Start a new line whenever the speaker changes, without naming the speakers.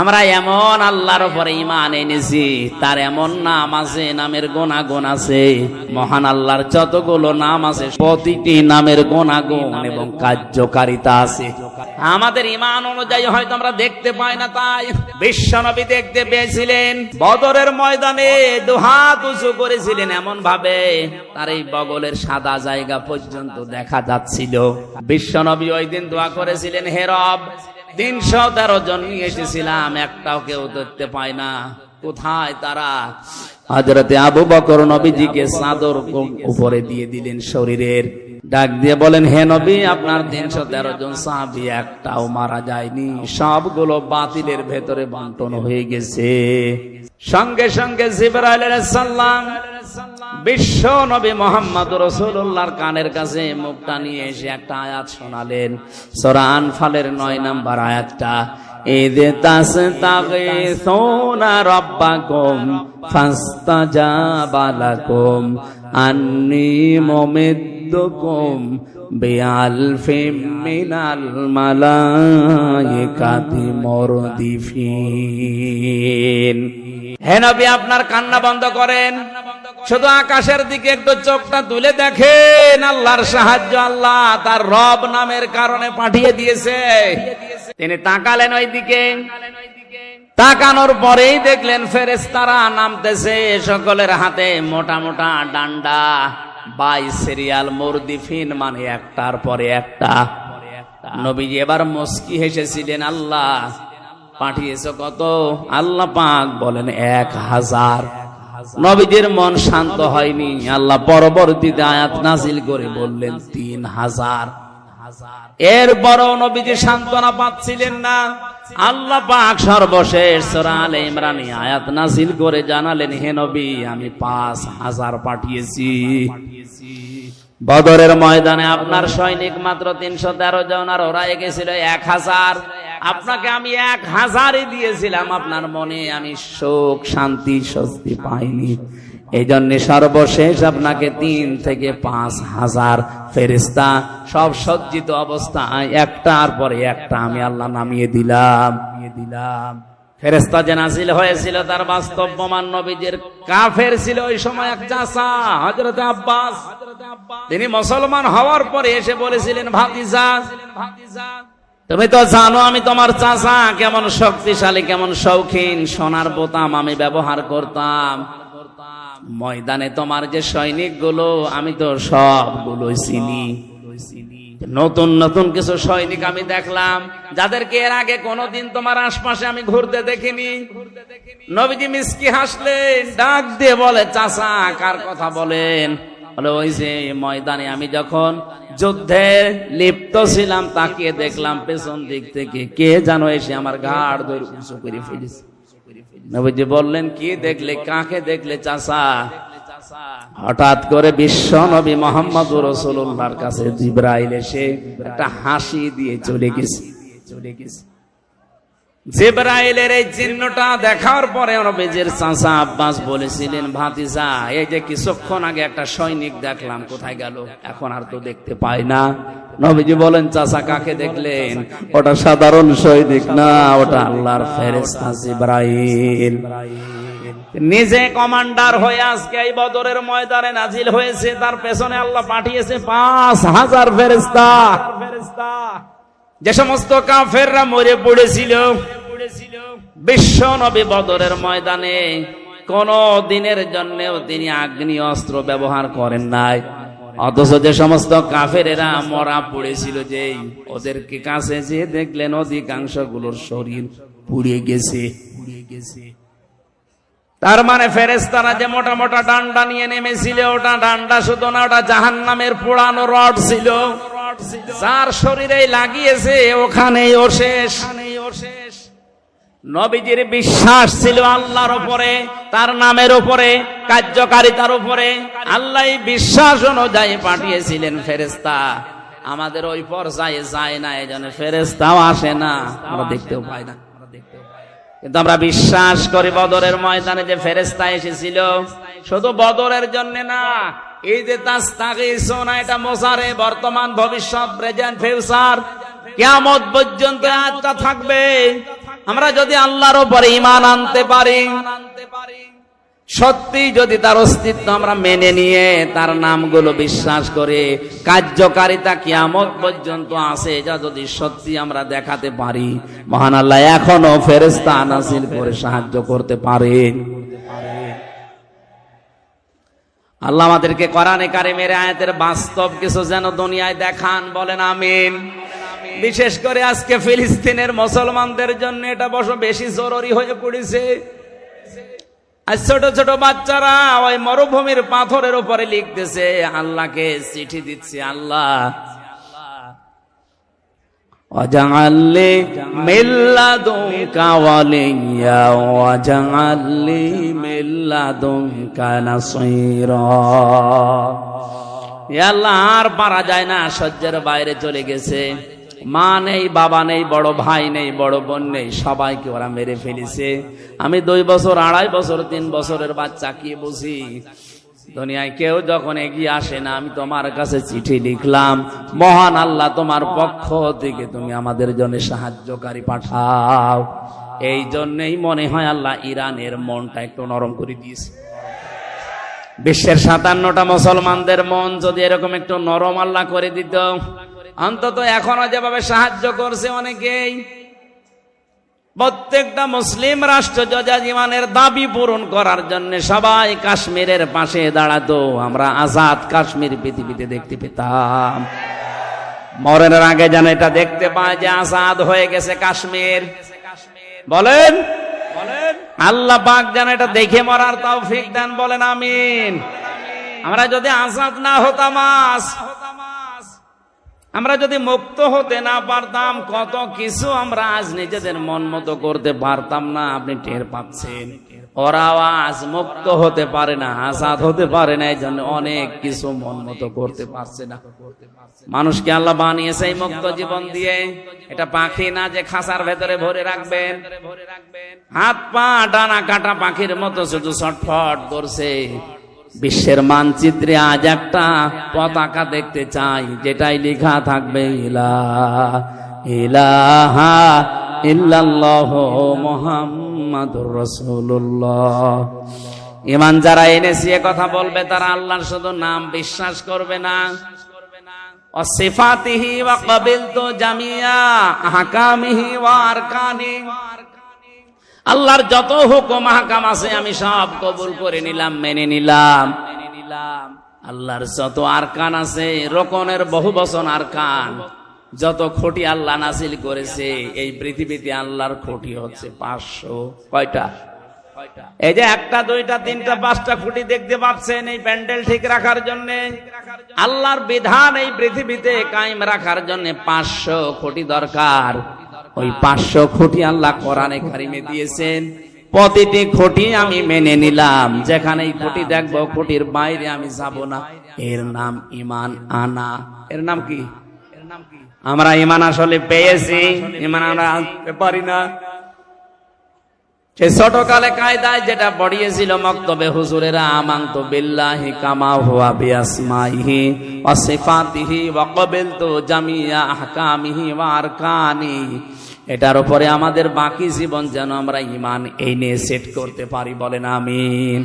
আমরা এমন আল্লাহর উপরে ইমান এনেছি, তার এমন নাম আছে, নামের গোনাগুণ আছে। মহান আল্লাহর যতগুলো নাম আছে, প্রতিটি নামের গোনাগুণ এবং কার্যকারিতা আছে। আমাদের ইমান অনুযায়ী হয়তো আমরা দেখতে পাই না তাই বিশ্বনবী দেখতে পেয়েছিলেন, বদরের ময়দানে দুহাত উঁচু করেছিলেন এমন ভাবে তার এই বগলের সাদা জায়গা পর্যন্ত দেখা যাচ্ছিল। বিশ্বনবী ওই দিন দোয়া করেছিলেন হেরব তিনশো তেরো জন নিয়ে এসেছিলাম, একটাও কেউ ধরতে পায় না। কোথায় তারা? হাজরতে আবু বকর নবীজিকে সাদর উপরে দিয়ে দিলেন শরীরের। ডাক দিয়ে বলেন, হে নবী, আপনার তিনশো তেরো জন সাহাবি একটাও মারা যায়নি। সবগুলো বাতিলের ভেতরে বন্টন হয়ে গেছে। সঙ্গে সঙ্গে বিশ্ব নবী মোহাম্মদ রসুল্লাহর কানের কাছে মুখটা নিয়ে এসে একটা আয়াত শোনালেন। সোরা আনফালের নয় নাম্বার আয়াতটা এদে তাস তাগে সোনা রব্বাকুম ফাস্তাজাবালাকুম আন্নি মুমিদ্দুকুম বিআলফিম মিনাল মালাইকাতি মুরদিফিন হে নবী আপনার কান্না বন্ধ করেন। শুধু আকাশের দিকে একটু চোখটা তুলে দেখেন। আল্লাহর সাহায্য আল্লাহ তার রব নামের কারণে পাঠিয়ে দিয়েছে। তিনি তাকালেন ওই দিকে তাকানোর পরেই দেখলেন ফেরেস্তারা নামতেছে সকলের হাতে মোটা মোটা ডান্ডা। বাই সিরিয়াল মুরদিফিন মানে একটার পরে একটা। নবীজি এবার মুস্কি হেসেছিলেন, আল্লাহ, পাঠিয়েছ কত? আল্লাহ পাক বলেন, এক হাজার। নবীজির মন শান্ত হয়নি। আল্লাহ পরবর্তীতে আয়াত নাজিল করে বললেন, তিন হাজার। এরপরও নবীজি সান্ত্বনা পাচ্ছিলেন না। আল্লাহ পাক সর্বশেষ সূরা আলে ইমরানে আয়াত নাজিল করে জানালেন, হে নবী, আমি পাঁচ হাজার পাঠিয়েছি। বদরের ময়দানে আপনার সৈনিক মাত্র তিনশো তেরো জন আর ওরা গেছিল এক হাজার। আপনাকে আমি এক হাজারই দিয়েছিলাম, আপনার মনে আমি শোক শান্তি, স্বস্তি পাইনি। এই জন্য সর্বশেষ আপনাকে তিন থেকে পাঁচ হাজার ফেরিস্তা সব সজ্জিত অবস্থায় একটার পরে একটা আমি আল্লাহ নামিয়ে দিলাম দিলাম। ফেরেস্তা যে নাজিল হয়েছিল তার বাস্তব নবীজের কাফের ছিল ওই সময় এক চাষা হজরত আব্বাস। তিনি মুসলমান হওয়ার পরে এসে বলেছিলেন, ভাতিজা, তুমি তো জানো আমি তোমার চাষা কেমন শক্তিশালী, কেমন শৌখিন, সোনার বোতাম আমি ব্যবহার করতাম। ময়দানে তোমার যে সৈনিকগুলো আমি তো সবগুলো চিনি। নতুন নতুন কিছু সৈনিক আমি দেখলাম, যাদেরকে এর আগে কোনোদিন তোমার আশপাশে আমি ঘুরতে দেখিনি। নবীজি মিসকি হাসলেন ডাক দিয়ে বলে চাষা কার কথা বলেন? বলে, ওই যে ময়দানে আমি যখন যুদ্ধে লিপ্ত ছিলাম, তাকিয়ে দেখলাম পেছন দিক থেকে কে জানো এসে আমার ঘাড় ধরে উঁচু করে ফেলেছে। নবীজি বললেন, কি দেখলে? কাকে দেখলে চাষা হঠাৎ করে বিশ্ব নবী মোহাম্মদ রসুল্লাহর কাছে জিব্রাইল এসে একটা হাসি দিয়ে চলে গেছে চলে গেছে। জিব্রাইলের এই চিহ্নটা দেখার পরে আব্বাস বলেছিলেন, ভাতিজা, এই যে কিছুক্ষণ আগে একটা সৈনিক দেখলাম, কোথায় গেল? এখন আর তো দেখতে পাই না। নবীজি বলেন কাকে দেখলেন? ওটা সাধারণ সৈনিক না, ওটা আল্লাহর ফেরেস্তা নিজে কমান্ডার হয়ে আজকে এই বদরের ময়দানে নাজিল হয়েছে, তার পেছনে আল্লাহ পাঠিয়েছে পাঁচ হাজার ফেরেস্তা ফেরেস্তা যে সমস্ত কাফেররা মরে পড়েছিল, বিশ্ব নবী বদরের ময়দানে কোন দিনের জন্যেও তিনি আগ্নি অস্ত্র ব্যবহার করেন নাই। অথচ যে সমস্ত কাফেরেরা মরা পড়েছিল যে, ওদেরকে কাছে যে দেখলেন অধিকাংশগুলোর শরীর পুড়িয়ে গেছে। তার মানে ফেরেস্তারা যে মোটা মোটা ডান্ডা নিয়ে নেমেছিল, ওটা ডান্ডা শুধু না, ওটা জাহান নামের পুরানো রড ছিল। যার শরীরে লাগিয়েছে ওখানেই ও শেষ। নবীজির বিশ্বাস ছিল আল্লাহর উপরে তার নামের উপরে কার্যকারিতার উপরে। আল্লাহ বিশ্বাস অনুযায়ী পাঠিয়েছিলেন ফেরেস্তা আমাদের ওই পর্যায়ে যায় না এই জন্য ফেরেস্তাও আসে না। আমরা দেখতেও পাই না। কিন্তু আমরা বিশ্বাস করি বদরের ময়দানে যে ফেরেস্তা এসেছিল। শুধু বদরের জন্য না, এই যে না এটা মশারে বর্তমান ভবিষ্যৎ প্রেজেন্ট ফিউচার কেমন পর্যন্ত আজটা থাকবে। আমরা যদি আল্লাহর উপরে ইমান আনতে পারি। সত্যি যদি তার অস্তিত্ব আমরা মেনে নিয়ে তার নামগুলো বিশ্বাস করে, কার্যকারিতা কিয়ামত পর্যন্ত আছে যা যদি সত্যি আমরা দেখাতে পারি, মহান আল্লাহ এখনও ফেরেস্তা নাসিল করে সাহায্য করতে পারে। আল্লাহ আমাদেরকে কোরআনে কারিমের আয়াতের বাস্তব কিছু যেন দুনিয়ায় দেখান, বলেন আমিন। বিশেষ করে আজকে ফিলিস্তিনের মুসলমানদের জন্য এটা বড় বেশি জরুরি হয়ে পড়েছে। আর ছোট ছোট বাচ্চারা ওই মরুভূমির পাথরের উপরে লিখতেছে, আল্লাহকে চিঠি দিচ্ছে, আল্লাহ। মেল্লা দোঁকা ওয়ালিয়া মেল্লা দোঁকা না আল্লাহ, আর পারা যায় না, সহ্যের বাইরে চলে গেছে। মা নেই, বাবা নেই, বড় ভাই নেই, বড় বোন নেই, সবাইকে ওরা মেরে ফেলেছে। আমি দুই বছর, আড়াই বছর, তিন বছরের বাচ্চা কি বুঝি? দুনিয়ায় কেউ যখন এগিয়ে আসে না, আমি তোমার কাছে চিঠি লিখলাম, মহান আল্লাহ তোমার পক্ষ থেকে তুমি আমাদের জন্য সাহায্যকারী পাঠাও। এই জন্যই মনে হয় আল্লাহ ইরানের মনটা একটু নরম করে দিয়েছে। বিশ্বের সাতান্নটা মুসলমানদের মন যদি এরকম একটু নরম আল্লাহ করে দিত অন্তত এখনও যেভাবে সাহায্য করছে অনেকেই প্রত্যেকটা মুসলিম রাষ্ট্র যজাজিমানের দাবি পূরণ করার জন্য সবাই কাশ্মীরের পাশে দাঁড়াতো। আমরা আজাদ কাশ্মীর পৃথিবীতে দেখতে পেতাম। মরণের আগে যেন এটা দেখতে পায় যে আজাদ হয়ে গেছে কাশ্মীর। বলেন? বলেন আল্লাহ পাক যেন এটা দেখে মরার তাও ফিক দেন বলেন আমিন। আমরা যদি আজাদ না হতাম আজ, আমরা যদি মুক্ত হতে না পারতাম, কত কিছু আমরা আজ নিজেদের মন মতো করতে পারতাম না, আপনি টের পাচ্ছেন। ওরাও আজ মুক্ত হতে পারে না, আজাদ হতে পারে না এই জন্য অনেক কিছু মন মতো করতে পারছে না। মানুষকে আল্লাহ বানিয়েছে মুক্ত জীবন দিয়ে। এটা পাখি না যে খাসার ভেতরে ভরে রাখবেন। হাত পা, ডানা কাটা পাখির মতো শুধু ছটফট করছে। বিশ্বের মানচিত্রে আজ একটা পতাকা দেখতে চাই, যেটাই লেখা থাকবে, ইলা, ইলাহা ইল্লাল্লাহ মুহাম্মাদুর রাসূলুল্লাহ। ইমান যারা এনেছি কথা বলবে তারা আল্লাহর শুধু নাম বিশ্বাস করবে না। অসিফাতিহি ওয়া কাবিলতু জামিয়া আহকামিহি ওয়া আরকানি। আল্লাহর যত হুকুম হাকাম আছে, আমি সব কবুল করে নিলাম, মেনে নিলাম। আল্লাহর যত আরকান আছে, রকনের বহু বচন আরকান। যত খুঁটি আল্লাহ নাসিল করেছে, এই পৃথিবীতে আল্লাহর খুঁটি হচ্ছে পাঁচশো কয়টা? এই যে একটা, দুইটা, তিনটা, পাঁচটা খুঁটি দেখতে পাচ্ছেন এই প্যান্ডেল ঠিক রাখার জন্য। আল্লাহর বিধান এই পৃথিবীতে কায়েম রাখার জন্য পাঁচশো খুঁটি দরকার। ওই পাঁচশো খুঁটি আল্লাহ কোরআনে কারিমে দিয়েছেন। প্রতিটি খুঁটি আমি মেনে নিলাম। যেখানে এই খুঁটি দেখব, খুঁটির বাইরে আমি যাব না। এর নাম ইমান আনা। এর নাম কি? আমরা ইমান আসলে পেয়েছি। ইমান আমরা আনতে পারি না। সে ছোটকালে কায়দায় যেটা পড়িয়েছিল মক্তবে হুজুরেরা, আমান্ত বিল্লাহি কামা হুয়া বিআসমাইহি ওয়া সিফাতিহি ওয়া কবিলতু জামিয়া আহকামিহি ওয়া আরকানি। এটার উপরে আমাদের বাকি জীবন যেন আমরা ইমান এই নিয়ে সেট করতে পারি বলেন, আমিন।